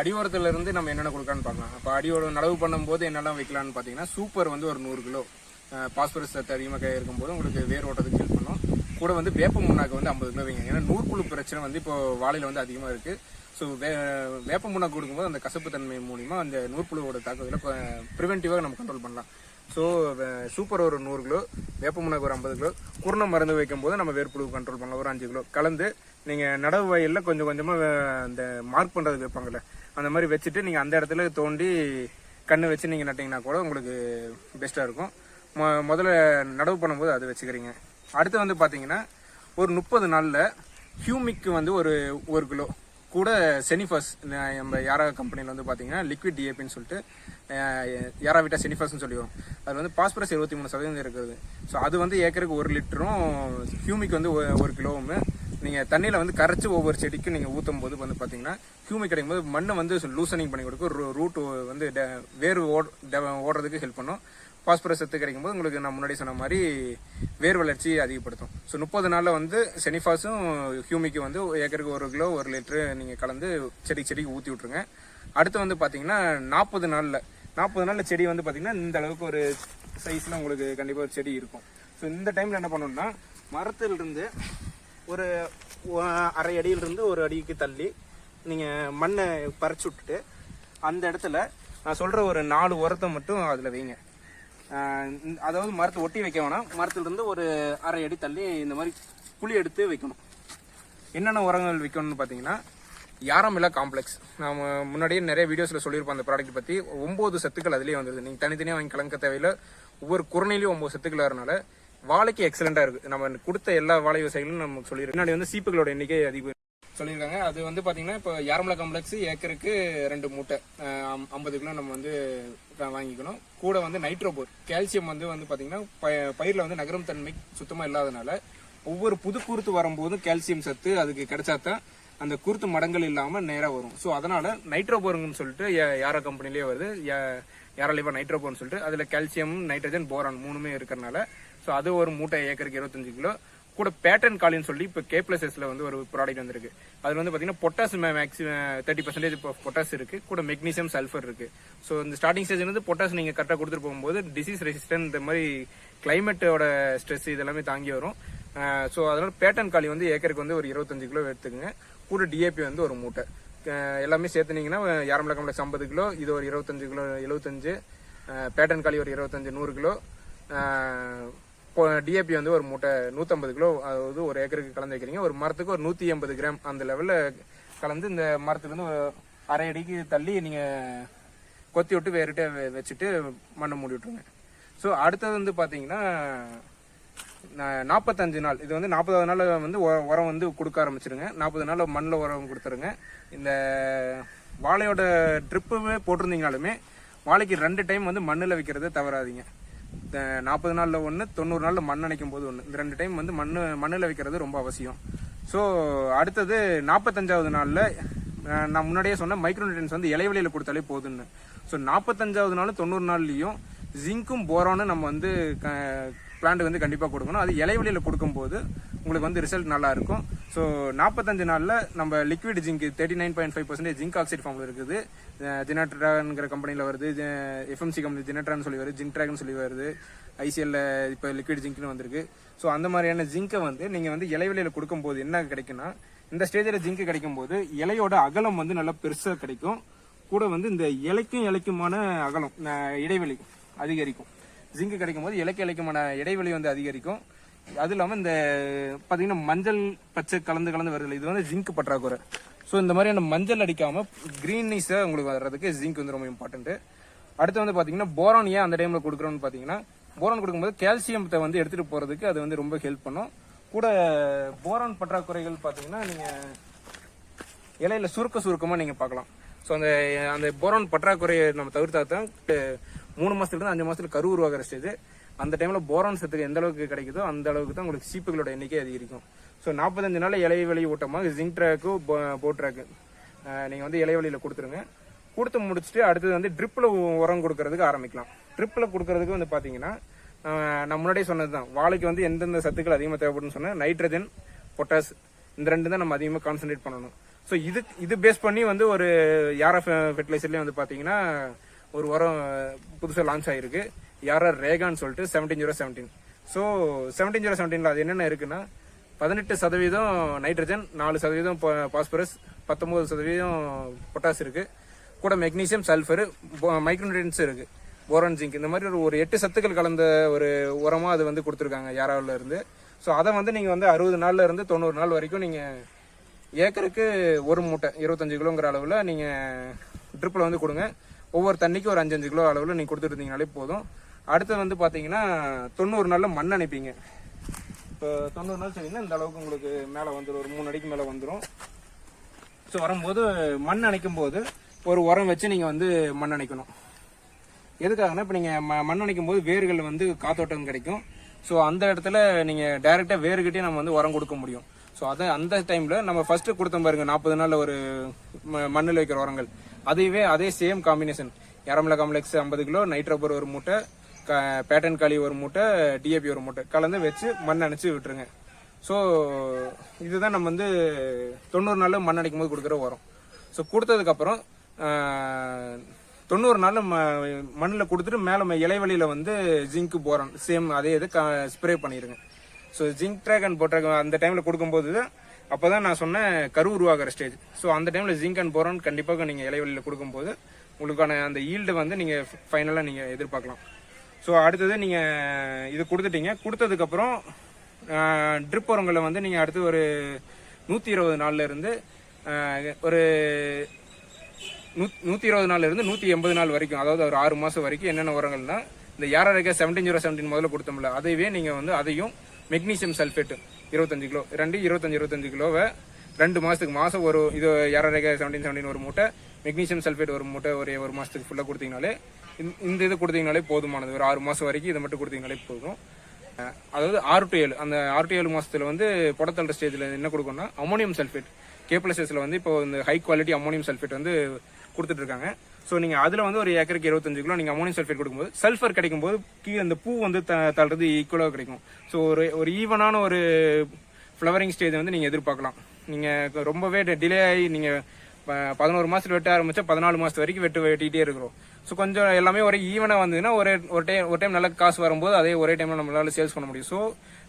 அடியோரத்துல இருந்து நம்ம என்னென்ன கொடுக்கலான்னு பார்க்கலாம். இப்போ அடியோட நடவு பண்ணும்போது என்னெல்லாம் வைக்கலாம்னு பார்த்தீங்கன்னா சூப்பர் வந்து ஒரு நூறு கிலோ பாஸ்பரஸ் சத்து அதிகமாக இருக்கும்போது உங்களுக்கு வேர் ஓட்டத்துக்கு ஹெல்ப் பண்ணும். கூட வந்து வேப்ப முன்னாக்கு வந்து ஐம்பது கிலோ வைங்க. ஏன்னா நூற்புழு பிரச்சனை வந்து இப்போ வாழையில் வந்து அதிகமாக இருக்குது ஸோ வே வேப்ப முன்னாக்கு கொடுக்கும்போது அந்த கசப்பு தன்மை மூலிமா அந்த நூற்புழுவோட தாக்குதலை ப்ரிவென்டிவாக நம்ம கண்ட்ரோல் பண்ணலாம். ஸோ சூப்பர் ஒரு நூறு கிலோ வேப்ப முன்னாக்கு ஒரு ஐம்பது கிலோ குருணை மருந்து வைக்கும்போது நம்ம வேர்ப்புழு கண்ட்ரோல் பண்ணலாம். ஒரு அஞ்சு கிலோ. கலந்து நீங்கள் நடவு வயலில் கொஞ்சம் கொஞ்சமாக அந்த மார்க் பண்ணுறது வைப்பாங்கள்ல அந்த மாதிரி வச்சுட்டு நீங்கள் அந்த இடத்துல தோண்டி கண்ணு வச்சு நீங்கள் நட்டிங்கன்னா கூட உங்களுக்கு பெஸ்ட்டாக இருக்கும். மொ முதல்ல நடவு பண்ணும்போது அது வச்சுக்கிறீங்க. அடுத்து வந்து பார்த்தீங்கன்னா ஒரு முப்பது நாளில் ஹியூமிக்கு வந்து ஒரு ஒரு கிலோ. கூட செனிஃபஸ் நம்ம யாரா கம்பெனியில் வந்து பார்த்தீங்கன்னா லிக்விட் டிஏபின்னு சொல்லிட்டு யாரா விட்டா செனிஃபஸ்னு சொல்லி வரும் அது வந்து பாஸ்பரஸ் இருபத்தி மூணு சதவீதம் இருக்குது ஸோ அது வந்து ஏக்கருக்கு ஒரு லிட்டரும் ஹியூமிக் வந்து ஒரு கிலோவும் நீங்கள் தண்ணியில் வந்து கரைச்சி ஒவ்வொரு செடிக்கும் நீங்கள் ஊற்றும் போது வந்து பார்த்தீங்கன்னா ஹியூமிக் கிடைக்கும் போது மண்ணை வந்து லூசனிங் பண்ணி கொடுக்கும். ரூட் வந்து வேர் ஓடுறதுக்கு ஹெல்ப் பண்ணும். பாஸ்பரஸ் சத்து கிடைக்கும் போது உங்களுக்கு நான் முன்னாடி சொன்ன மாதிரி வேர் வளர்ச்சி அதிகப்படுத்தும். ஸோ முப்பது நாளில் வந்து செனிஃபாஸும் ஹியூமிக்கும் வந்து ஏக்கருக்கு ஒரு கிலோ ஒரு லிட்டரு நீங்கள் கலந்து செடி செடிக்கு ஊற்றி விட்ருங்க அடுத்து வந்து பார்த்தீங்கன்னா நாற்பது நாளில் நாற்பது நாளில் செடி வந்து பார்த்தீங்கன்னா இந்த அளவுக்கு ஒரு சைஸில் உங்களுக்கு கண்டிப்பாக ஒரு செடி இருக்கும். ஸோ இந்த டைமில் என்ன பண்ணணும்னா மரத்துலேருந்து ஒரு அரை அடியிலிருந்து ஒரு அடிக்கு தள்ளி நீங்கள் மண்ணை பறிச்சு விட்டுட்டு அந்த இடத்துல நான் சொல்கிற ஒரு நாலு உரத்தை மட்டும் அதில் வைங்க. அதாவது மரத்தை ஒட்டி வைக்க வேணாம். மரத்துலேருந்து ஒரு அரை அடி தள்ளி இந்த மாதிரி குழி எடுத்து வைக்கணும். என்னென்ன உரங்கள் வைக்கணும்னு பார்த்தீங்கன்னா யாரமில்லா காம்ப்ளெக்ஸ். நாம முன்னாடியே நிறைய வீடியோஸில் சொல்லியிருப்போம் அந்த ப்ராடக்ட் பற்றி ஒம்பது சத்துக்கள் அதுலேயே வந்துடுது நீங்கள் தனித்தனியாக வாங்கி கலங்க தேவையில்லை. ஒவ்வொரு குரணையிலையும் ஒம்பது சத்துக்கள் வரனால வாழைக்கு எக்ஸலண்டா இருக்குது நம்ம கொடுத்த எல்லா வாழை விவசாயிகளும் நமக்கு சொல்லியிருக்கு முன்னாடி வந்து சீப்புகளோட எண்ணிக்கை அதிகம் சொல்லியிருக்காங்க. அது வந்து பாத்தீங்கன்னா இப்போ யாரமலை காம்ப்ளெக்ஸ் ஏக்கருக்கு ரெண்டு மூட்டை. ஐம்பது கிலோ நம்ம வந்து வாங்கிக்கணும். கூட வந்து நைட்ரோபோர் கால்சியம் வந்து வந்து பாத்தீங்கன்னா ப- பயிர்ல வந்து நகரும் தன்மை சுத்தமா இல்லாதனால ஒவ்வொரு புது குருத்து வரும்போதும் கால்சியம் சத்து அதுக்கு கிடைச்சாதான் அந்த குருத்து மடங்கள் இல்லாம நேரா வரும். ஸோ அதனால நைட்ரோபோருங்கன்னு சொல்லிட்டு யாரோ கம்பெனிலேயே வருது. யா- யாராலிவா நைட்ரோபோர்னு சொல்லிட்டு அதுல கால்சியம் நைட்ரஜன் போரான் மூணுமே இருக்கிறனால ஸோ அது ஒரு மூட்டை ஏக்கருக்கு இருபத்தஞ்சு கிலோ. கூட பேட்டர்ன் காலின்னு சொல்லி இப்போ கே பிளஸ் எஸ்ல வந்து ஒரு ப்ராடக்ட் வந்திருக்கு. அதில் வந்து பார்த்தீங்கன்னா பொட்டாஸ் மேக்ஸிமம் தேர்ட்டி பர்சன்டேஜ் இப்போ பொட்டாஸ் இருக்கு. கூட மெக்னீசியம் சல்ஃபர் இருக்கு. ஸோ இந்த ஸ்டார்டிங் ஸ்டேஜ் வந்து பொட்டாஸ் நீங்கள் கரெக்டாக கொடுத்துட்டு போகும்போது டிசீஸ் ரெசிஸ்டன்ட் இந்த மாதிரி கிளைமேட்டோட ஸ்ட்ரெஸ் இதெல்லாமே தாங்கி வரும். ஸோ அதனால பேட்டர்ன் காலி வந்து ஏக்கருக்கு வந்து ஒரு இருபத்தஞ்சு கிலோ எடுத்துக்கங்க. கூட டிஏபி வந்து ஒரு மூட்டை. எல்லாமே சேர்த்துனீங்கன்னா யாரம்பல காம்ப்ளெக்ஸ் ஐம்பது கிலோ இது ஒரு இருபத்தஞ்சு கிலோ எழுபத்தஞ்சு. பேட்டர்ன் காலி ஒரு இருபத்தஞ்சு நூறு கிலோ. டிஏபி வந்து ஒரு மூட்டை நூற்றம்பது கிலோ அதாவது ஒரு ஏக்கருக்கு கலந்து வைக்கிறீங்க. ஒரு மரத்துக்கு ஒரு நூற்றி எண்பது கிராம் அந்த லெவலில் கலந்து இந்த மரத்துலேருந்து ஒரு அரை அடிக்கு தள்ளி நீங்கள் கொத்தி விட்டு வேறுட்டு வச்சுட்டு மண்ணை மூடி விட்ருங்க ஸோ அடுத்தது வந்து பார்த்தீங்கன்னா நாற்பத்தஞ்சு நாள். இது வந்து நாற்பதாவது நாள் வந்து உரம் வந்து கொடுக்க ஆரம்பிச்சிருங்க. நாற்பது நாள் மண்ணில் உரம் கொடுத்துருங்க. இந்த வாழையோட ட்ரிப்புமே போட்டிருந்தீங்கனாலுமே வாழைக்கு ரெண்டு டைம் வந்து மண்ணில் வைக்கிறத தவறாதீங்க. நாற்பது நாளில் ஒன்று தொண்ணூறு நாளில் மண் அணைக்கும் போது ஒன்று இந்த ரெண்டு டைம் வந்து மண் மண்ணில் வைக்கிறது ரொம்ப அவசியம். ஸோ அடுத்தது நாற்பத்தஞ்சாவது நாளில் நான் முன்னாடியே சொன்ன மைக்ரோநியூட்ரன்ஸ் வந்து இலைவெளியில் கொடுத்தாலே போதுன்னு ஸோ நாற்பத்தஞ்சாவது நாள் தொண்ணூறு நாள்லேயும் ஜிங்க்கும் போரானும் நம்ம வந்து பிளான்ட் வந்து கண்டிப்பாக கொடுக்கணும். அது இலைவெளியில் கொடுக்கும்போது உங்களுக்கு வந்து ரிசல்ட் நல்லா இருக்கும். ஸோ நாற்பத்தஞ்சு நாளில் நம்ம liquid zinc thirty nine point five percentage zinc oxide ஃபார்மில் இருக்குது. ஜினட்ராங்கிற கம்பெனியில் வருது. எஃப்எம்சி கம்பெனி ஜினட்ரான்னு சொல்லி வருது. ஜிங்ட்ராக்னு சொல்லி வருது. ஐசிஎல்ல இப்போ லிக்விட் ஜிங்க்னு வந்திருக்கு. ஸோ அந்த மாதிரியான ஜிங்கை வந்து நீங்கள் வந்து இலைவெளியில் கொடுக்கும்போது என்ன கிடைக்குன்னா இந்த ஸ்டேஜில் ஜிங்க் கிடைக்கும் போது இலையோட அகலம் வந்து நல்லா பெருசாக கிடைக்கும். கூட வந்து இந்த இலைக்கும் இலைக்குமான அகலம் இடைவெளி அதிகரிக்கும். ஜிங்க் கிடைக்கும் போது இலைக்கு இலைக்குமான இடைவெளி வந்து அதிகரிக்கும். அது இல்லாமல் இந்த பார்த்தீங்கன்னா மஞ்சள் பச்சை கலந்து கலந்து வருது இது வந்து ஜிங்க் பற்றாக்குறை. ஸோ இந்த மாதிரியான மஞ்சள் அடிக்காம கிரீனிஸை உங்களுக்கு வர்றதுக்கு ஜிங்க் வந்து ரொம்ப இம்பார்ட்டன்ட் அடுத்து வந்து பார்த்தீங்கன்னா போரான் ஏன் அந்த டைமில் கொடுக்குறோம்னு பார்த்தீங்கன்னா போரான் கொடுக்கும்போது கால்சியத்தை வந்து எடுத்துகிட்டு போகிறதுக்கு அது வந்து ரொம்ப ஹெல்ப் பண்ணும். கூட போரான் பற்றாக்குறைகள் பார்த்தீங்கன்னா நீங்கள் இலையில சுருக்க சுருக்கமாக நீங்கள் பார்க்கலாம். ஸோ அந்த அந்த போரான் பற்றாக்குறையை நம்ம தவிர்த்தா தான் மூணு மாசத்துல இருந்து அஞ்சு மாசத்துல கரு உருவாகிற ஸ்டேஜ் அந்த டைம்ல போரான் சத்துக்கு எந்த அளவுக்கு கிடைக்குதோ அந்த அளவுக்கு தான் உங்களுக்கு சீப்புகளோட எண்ணிக்கை அதிகரிக்கும். ஸோ நாற்பத்தஞ்சு நாள் இலை வெளி ஊட்டமாக ஜிங்க் ட்ராக்கு போட் ட்ராக்கு நீங்கள் வந்து இலைவெளியில் கொடுத்துருங்க. கொடுத்து முடிச்சுட்டு அடுத்தது வந்து ட்ரிப்பில் உரம் கொடுக்கறதுக்கு ஆரம்பிக்கலாம். ட்ரிப்பில் கொடுக்கறதுக்கு வந்து பார்த்தீங்கன்னா நம்ம நான் முன்னாடியே சொன்னது தான் வாழைக்கு வந்து எந்தெந்த சத்துக்கள் அதிகமாக தேவைப்படும்னு சொன்னால் நைட்ரஜன் பொட்டாஸ் இந்த ரெண்டு தான் நம்ம அதிகமாக கான்சென்ட்ரேட் பண்ணணும். ஸோ இது இது பேஸ் பண்ணி வந்து ஒரு யாரா ஃபெர்டிலைசர்லேயே வந்து பார்த்தீங்கன்னா ஒரு உரம் புதுசாக லான்ச் ஆகிருக்கு யாரார் ரேகான்னு சொல்லிட்டு seventeen zero seventeen so seventeen zero செவன்டீனில் அது என்னென்ன இருக்குன்னா பதினெட்டு சதவீதம் நைட்ரஜன் நாலு சதவீதம் பாஸ்பரஸ் பத்தொன்பது சதவீதம் பொட்டாஸ் இருக்குது கூட மெக்னீசியம் சல்ஃபரு மைக்ரோன்ஸ் இருக்குது போரான் ஜிங்க் இந்த மாதிரி ஒரு- ஒரு எட்டு சத்துக்கள் கலந்த ஒரு உரமாக அது வந்து கொடுத்துருக்காங்க யாராவில் இருந்து. ஸோ அதை வந்து நீங்கள் வந்து அறுபது நாள்ல இருந்து தொண்ணூறு நாள் வரைக்கும் நீங்கள் ஏக்கருக்கு ஒரு மூட்டை இருபத்தஞ்சு கிலோங்கிற அளவில் நீங்கள் ட்ரிப்பில் வந்து கொடுங்க. ஒவ்வொரு தண்ணிக்கும் ஒரு அஞ்சஞ்சு கிலோ அளவில் நீங்கள் கொடுத்துருந்தீங்கனாலே போதும். அடுத்து வந்து பார்த்தீங்கன்னா தொண்ணூறு நாளில் மண் அணைப்பீங்க. இப்போ தொண்ணூறு நாள் சொன்னீங்கன்னா இந்த அளவுக்கு உங்களுக்கு மேலே வந்துடும் ஒரு மூணு அடிக்கு மேலே வந்துடும் ஸோ வரும்போது மண் அணைக்கும் போது ஒரு உரம் வச்சு நீங்கள் வந்து மண் அணைக்கணும். எதுக்காகனா இப்போ நீங்கள் ம மண் அணைக்கும் போது வேர்கள் வந்து காத்தோட்டம் கிடைக்கும். ஸோ அந்த இடத்துல நீங்கள் டைரெக்டாக வேர்கிட்டே நம்ம வந்து உரம் கொடுக்க முடியும். ஸோ அதை அந்த டைமில் நம்ம ஃபஸ்ட்டு கொடுத்தோம் பாருங்க நாற்பது நாளில் ஒரு ம- மண்ணில் வைக்கிற உரங்கள். அதையவே அதே சேம் காம்பினேஷன் இரமல காம்ப்ளெக்ஸ் ஐம்பது கிலோ நைட்ரோபர் ஒரு மூட்டை பேட்டன் களி ஒரு மூட்டை டிஏபி ஒரு மூட்டை. கலந்து வச்சு மண் அணைச்சி விட்டுருங்க. ஸோ இதுதான் நம்ம வந்து தொண்ணூறு நாளில் மண் அணைக்கும் போது கொடுக்குற உரம். ஸோ கொடுத்ததுக்கப்புறம் தொண்ணூறு நாள் மண்ணில் கொடுத்துட்டு மேலே இலைவெளியில் வந்து ஜிங்க் போகிறோம் சேம் அதே இது ஸ்ப்ரே பண்ணிடுங்க. ஸோ ஜிங்க் ட்ராகன் போட்டிருக்க அந்த டைமில் கொடுக்கும்போது தான் அப்போ தான் நான் சொன்னேன் கரு உருவாகிற ஸ்டேஜ் ஸோ அந்த டைமில் ஜிங்க் அண்ட் போரான் கண்டிப்பாக நீங்கள் இலைவெளியில் கொடுக்கும்போது உங்களுக்கான அந்த ஈல்டு வந்து நீங்கள் ஃபைனலாக நீங்கள் எதிர்பார்க்கலாம். ஸோ அடுத்தது நீங்கள் இது கொடுத்துட்டீங்க. கொடுத்ததுக்கப்புறம் ட்ரிப் உரங்களை வந்து நீங்கள் அடுத்து ஒரு நூற்றி இருபது நாள்ல இருந்து ஒரு நூத்- நூற்றி இருபது நாள்லேருந்து நூற்றி எண்பது நாள் வரைக்கும் அதாவது ஒரு ஆறு மாதம் வரைக்கும் என்னென்ன உரங்கள்னா இந்த யாரரைக்கா செவன்டீன் ஜீரோ செவன்டீன் முதல்ல கொடுத்தோம்ல அதைவே நீங்கள் வந்து அதையும் மெக்னீசியம் சல்ஃபேட்டு இருபத்தஞ்சு கிலோ ரெண்டு இருபத்தஞ்சு இருபத்தஞ்சு கிலோவை ரெண்டு மாதத்துக்கு மாதம் ஒரு இது யாரரைக்கா செவன்டீன் செவன்டீன் ஒரு மூட்டை மெக்னீஷியம் சல்ஃபேட் ஒரு மூட்டை ஒரு ஒரு மாதத்துக்கு ஃபுல்லாக கொடுத்தீங்கனாலே இந்த- இந்த இது கொடுத்தீங்கனாலே போதுமானது. ஒரு ஆறு மாதம் வரைக்கும் இதை மட்டும் கொடுத்தீங்கனாலே போதும். அதாவது ஆறு டு ஏழு அந்த ஆறு டு ஏழு மாதத்தில் வந்து புடத்தள்ளுற ஸ்டேஜில் என்ன கொடுக்கணும்னா அமோனியம் சல்ஃபேட் கேப்ளசஸில் வந்து இப்போ இந்த ஹை குவாலிட்டி அமோனியம் சல்ஃபேட் வந்து கொடுத்துட்ருக்காங்க ஸோ நீங்கள் அதில் வந்து ஒரு ஏக்கருக்கு இருபத்தஞ்சு கிலோ நீங்கள் அமோனியம் சல்ஃபேட் கொடுக்கும்போது சல்ஃபர் கிடைக்கும் போது கீழே அந்த பூ வந்து த- தள்ளுறது ஈக்குவலாக கிடைக்கும். ஸோ ஒரு ஒரு ஈவனான ஒரு ஃப்ளவரிங் ஸ்டேஜ் வந்து நீங்கள் எதிர்பார்க்கலாம். நீங்கள் ரொம்பவே டிலே ஆகி நீங்கள் ப- பதினோரு மாசத்துல வெட்ட ஆரம்பிச்சா பதினாலு மாதத்து வரைக்கும் வெட்டு வெட்டிகிட்டே இருக்கிறோம். ஸோ கொஞ்சம் எல்லாமே ஒரே ஈவனாக வந்ததுன்னா ஒரே ஒரு டைம் ஒரு டைம் நல்ல காசு வரும்போது அதே ஒரே டைமில் நம்மளால சேல்ஸ் பண்ண முடியும். ஸோ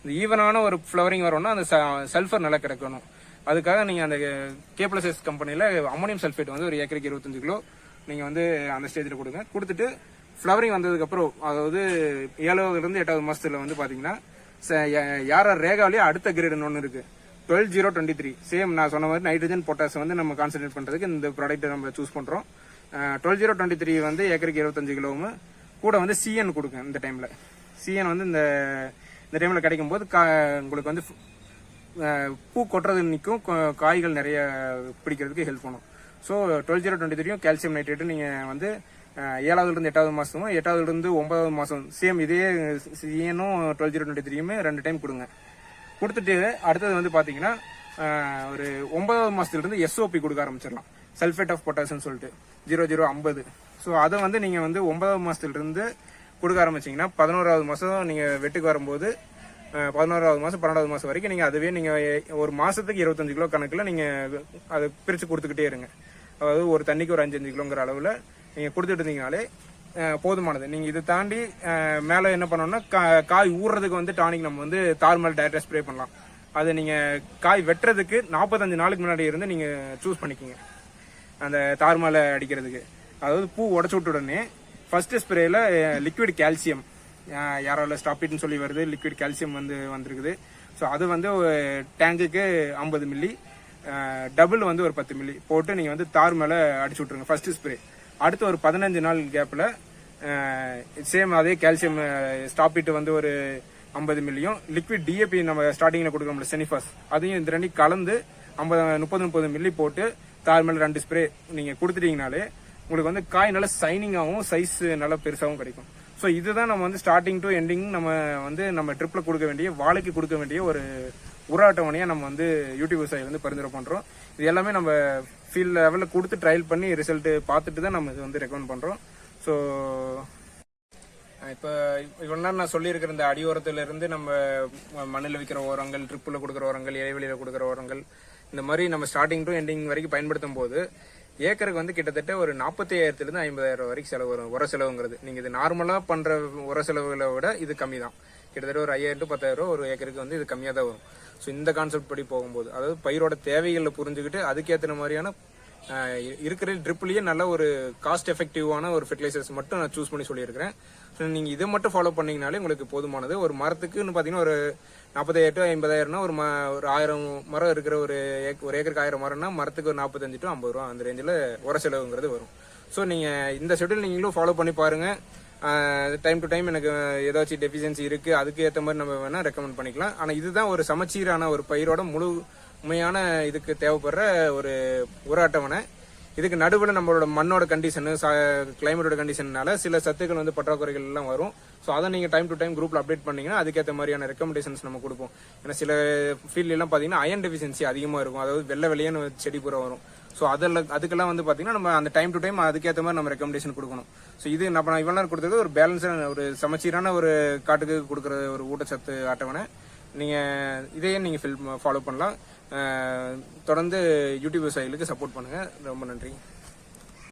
இந்த ஈவனான ஒரு ஃப்ளவரிங் வரும்னா அந்த சல்ஃபர் நல்லா கிடைக்கணும். அதுக்காக நீங்கள் அந்த கேப்ளசஸ் கம்பெனியில் அமோனியம் சல்ஃபேட் வந்து ஒரு ஏக்கருக்கு இருபத்தஞ்சு கிலோ நீங்கள் வந்து அந்த ஸ்டேஜில் கொடுங்க. கொடுத்துட்டு ஃப்ளவரிங் வந்ததுக்கப்புறம் அதாவது ஏழாவதுலேருந்து எட்டாவது மாதத்தில் வந்து பார்த்தீங்கன்னா யார ரேகாவிலேயே அடுத்த கிரேடுன்னு ஒன்று இருக்குது twelve zero twenty three same நான் சொன்ன மாதிரி நைட்ரஜன் பொட்டாஸ் வந்து நம்ம கான்சன்ட்ரேட் பண்ணுறதுக்கு இந்த ப்ராடக்ட்டை நம்ம சூஸ் பண்ணுறோம் டுவெல் ஜீரோ டுவெண்ட்டி த்ரீ வந்து ஏக்கருக்கு இருபத்தஞ்சு கிலோவும் கூட வந்து சிஎன் கொடுங்க இந்த டைமில் சிஎன் வந்து இந்த இந்த டைமில் கிடைக்கும் போது கா- உங்களுக்கு வந்து பூ கொட்டுறது நிற்கும் காய்கள் நிறைய பிடிக்கிறதுக்கு ஹெல்ப் பண்ணும். ஸோ டுவெல் ஜீரோ டுவெண்ட்டி த்ரீயும் கால்சியம் நைட்ரேட்டு நீங்கள் வந்து ஏழாவதுலேருந்து எட்டாவது மாதமும் எட்டாவதுலேருந்து ஒன்பதாவது மாதம் சேம் இதே சிஎனும் டுவெல் ஜீரோ டுவெண்ட்டி த்ரீயுமே ரெண்டு டைம் கொடுங்க. கொடுத்துட்டு அடுத்தது வந்து பார்த்தீங்கன்னா ஒரு ஒன்பதாவது மாதத்துலேருந்து எஸ்ஓபி கொடுக்க ஆரம்பிச்சிடலாம். சல்ஃபேட் ஆஃப் பொட்டாசியம் சொல்லிட்டு ஜீரோ ஜீரோ ஐம்பது. ஸோ அதை வந்து நீங்கள் வந்து ஒன்பதாவது மாதத்துலேருந்து கொடுக்க ஆரம்பிச்சீங்கன்னா பதினோராவது மாதம் நீங்கள் வெட்டுக்கு வரும்போது பதினோராவது மாதம் பன்னெண்டாவது மாதம் வரைக்கும் நீங்கள் அதுவே நீங்கள் ஒரு மாதத்துக்கு இருபத்தஞ்சு கிலோ கணக்கில் நீங்கள் அதை பிரித்து கொடுத்துக்கிட்டே இருங்க. அதாவது ஒரு தண்ணிக்கு ஒரு அஞ்சஞ்சு கிலோங்கிற அளவில் நீங்கள் கொடுத்துட்டு இருந்தீங்கனாலே போதுமானது. நீங்கள் இதை தாண்டி மேலே என்ன பண்ணணும்னா கா- காய் ஊறுறதுக்கு வந்து டானிக் நம்ம வந்து தார் டேரக்டாக ஸ்ப்ரே பண்ணலாம். அதை நீங்கள் காய் வெட்டுறதுக்கு நாற்பத்தஞ்சு நாளுக்கு முன்னாடி இருந்து நீங்கள் சூஸ் பண்ணிக்கோங்க. அந்த தார் அடிக்கிறதுக்கு. அதாவது பூ உடச்சு விட்ட உடனே ஃபஸ்ட்டு ஸ்ப்ரேயில் லிக்விட் கால்சியம் யாரால ஸ்டாப்பிட்னு சொல்லி வருது லிக்விட் கால்சியம் வந்து வந்திருக்குது. ஸோ அது வந்து டேங்குக்கு ஐம்பது மில்லி டபுள் வந்து ஒரு பத்து மில்லி போட்டு நீங்க வந்து தார் மேல அடிச்சு விட்டுருங்க. ஃபர்ஸ்ட் ஸ்ப்ரே அடுத்து ஒரு பதினஞ்சு நாள் கேப்ல சேம் அதே கால்சியம் ஸ்டாப்பிட்டு வந்து ஒரு ஐம்பது மில்லியும் லிக்விட் டிஏபி நம்ம ஸ்டார்டிங்ல கொடுக்குறோம்ல செனிஃபாஸ் அதையும் இந்த ரெண்டையும் கலந்து ஐம்பது முப்பது முப்பது மில்லி போட்டு தார் மேல ரெண்டு ஸ்ப்ரே நீங்க கொடுத்துட்டீங்கனாலே உங்களுக்கு வந்து காய் நல்லா சைனிங்காகவும் சைஸ் நல்லா பெருசாகவும் கிடைக்கும். ஸோ இதுதான் நம்ம வந்து ஸ்டார்டிங் டு எண்டிங் நம்ம வந்து நம்ம ட்ரிப்பில் கொடுக்க வேண்டிய வாழைக்கு கொடுக்க வேண்டிய ஒரு உர நம்ம வந்து யூடியூப் விவசாயி வந்து பரிந்துரை பண்ணுறோம் இது எல்லாமே நம்ம ஃபீல்ட் லெவலில் கொடுத்து ட்ரையல் பண்ணி ரிசல்ட்டு பார்த்துட்டு தான் நம்ம இது வந்து ரெக்கமெண்ட் பண்ணுறோம் ஸோ இப்போ இவ்வளோ நேரம் நான் சொல்லியிருக்கிற இந்த அடியோரத்துலேருந்து நம்ம மண்ணில் வைக்கிற உரங்கள் ட்ரிப்பில் கொடுக்குற உரங்கள் இடைவெளியில் கொடுக்குற உரங்கள் இந்த மாதிரி நம்ம ஸ்டார்டிங் டு எண்டிங் வரைக்கும் பயன்படுத்தும் போது ஏக்கருக்கு வந்து கிட்டத்தட்ட ஒரு நாற்பத்தி ஐயாயிரத்துலேருந்து ஐம்பதாயிரம் வரைக்கும் செலவு வரும் உர செலவுங்கிறது. நீங்கள் இது நார்மலாக பண்ணுற உர செலவுகளை விட இது கம்மி தான் கிட்டத்தட்ட ஒரு ஐயாயிரம் டு பத்தாயிரம் ரூபா ஒரு ஏக்கருக்கு வந்து இது கம்மியாக தான் வரும். ஸோ இந்த கான்செப்ட் படி போகும்போது அதாவது பயிரோட தேவைகளை புரிஞ்சுக்கிட்டு அதுக்கேற்ற மாதிரியான இருக்கிற ட்ரிப்லேயே நல்ல ஒரு காஸ்ட் எஃபெக்டிவான ஒரு ஃபெர்டிலைசர்ஸ் மட்டும் நான் சூஸ் பண்ணி சொல்லியிருக்கிறேன். ஸோ நீங்கள் இதை மட்டும் ஃபாலோ பண்ணிங்கனாலே உங்களுக்கு போதுமானது. ஒரு மரத்துக்குன்னு பார்த்தீங்கன்னா ஒரு நாற்பதாயிரம் டு ஐம்பதாயிரம்னா ஒரு ம ஒரு ஆயிரம் மரம் இருக்கிற ஒரு ஏக் ஒரு ஏக்கருக்கு ஆயிரம் மரம்னா மரத்துக்கு ஒரு நாற்பத்தஞ்சு டு ஐம்பது ரூபா அந்த ரேஞ்சில் உர செலவுங்கிறது வரும். ஸோ நீங்கள் இந்த ஷெட்யூல் நீங்களும் ஃபாலோ பண்ணி பாருங்கள் டைம் டு டைம் எனக்கு ஏதாச்சும் டெஃபிஷியன்சி இருக்கு அதுக்கு ஏற்ற மாதிரி நம்ம வேணா ரெக்கமெண்ட் பண்ணிக்கலாம். ஆனால் இதுதான் ஒரு சமச்சீரான ஒரு பயிரோட முழு உண்மையான இதுக்கு தேவைப்படுற ஒரு உர அட்டவணை இதுக்கு நடுவில் நம்மளோட மண்ணோட கண்டிஷனு கிளைமேட்டோட கண்டிஷன்னால சில சத்துக்கள் வந்து பற்றாக்குறைகள் எல்லாம் வரும். ஸோ அதை நீங்கள் டைம் டு டைம் குரூப்பில் அப்டேட் பண்ணீங்கன்னா அதுக்கேற்ற மாதிரியான ரெக்கமெண்டேஷன்ஸ் நம்ம கொடுப்போம். ஏன்னா சில ஃபீல்ட் எல்லாம் பார்த்தீங்கன்னா அயன் டெஃபிஷியன்சி அதிகமாக இருக்கும். அதாவது வெள்ளை வெளியேன்னு செடி பூரா வரும். ஸோ அதெல்லாம் அதுக்கெல்லாம் வந்து பார்த்தீங்கன்னா நம்ம அந்த டைம் டு டைம் அதுக்கேற்ற மாதிரி நம்ம ரெக்கமெண்டேஷன் கொடுக்கணும். ஸோ இது நம்ம நான் இவ்வளோ நேரம் கொடுத்தது ஒரு பேலன்ஸான ஒரு சமச்சீரான ஒரு காட்டுக்கு கொடுக்குற ஒரு ஊட்டச்சத்து அட்டவணை. நீங்கள் இதையே நீங்கள் ஃபில் ஃபாலோ பண்ணலாம். தொடர்ந்து யூடியூப் விவசாயிகளுக்கு சப்போர்ட் பண்ணுங்கள் ரொம்ப நன்றி.